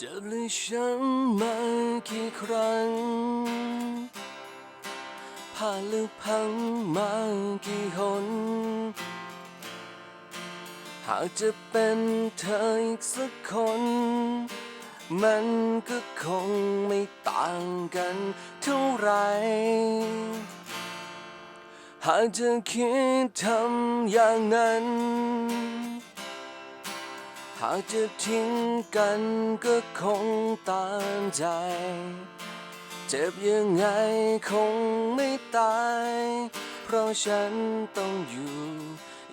จะเลยช้ำมากี่ครั้งผ่านหรือพังมากี่หนหากจะเป็นเธออีกสักคน มันก็คงไม่ต่างกันเท่าไร หากจะคิดทำอย่างนั้น หากจะทิ้งกันก็คงตามใจ เจ็บยังไงคงไม่ตาย เพราะฉันต้องอยู่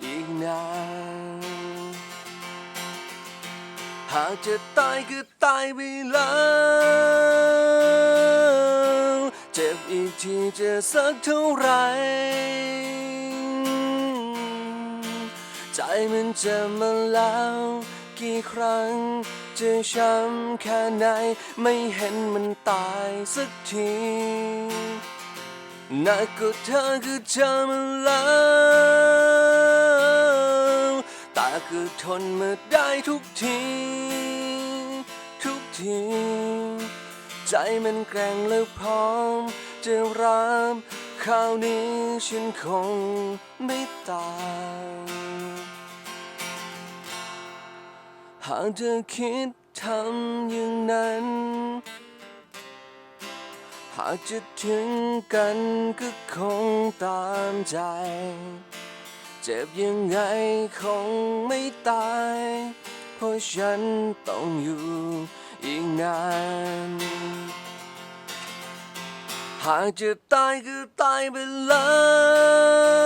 อีกนาน หากจะตายก็ตายไปแล้ว เจ็บอีกทีจะสักเท่าไหรใจมันจะมาแล้ว กี่ครั้ง จะช้ำแค่ไหน ไม่เห็นมันตายสักทีนักก็เธอคือเธอมาแล้วต่คือทนมาได้ทุกที ทุกที ใจมันแกร่งและพร้อม จะรับคราวนี้ฉันคงไม่ตาย หากเธอคิดทำอย่างนั้น หากจะถึงกันก็คงตามใจ เจ็บยังไงคงไม่ตาย เพราะฉันต้องอยู่อีกนานหากจะตายก็ตายไปเลย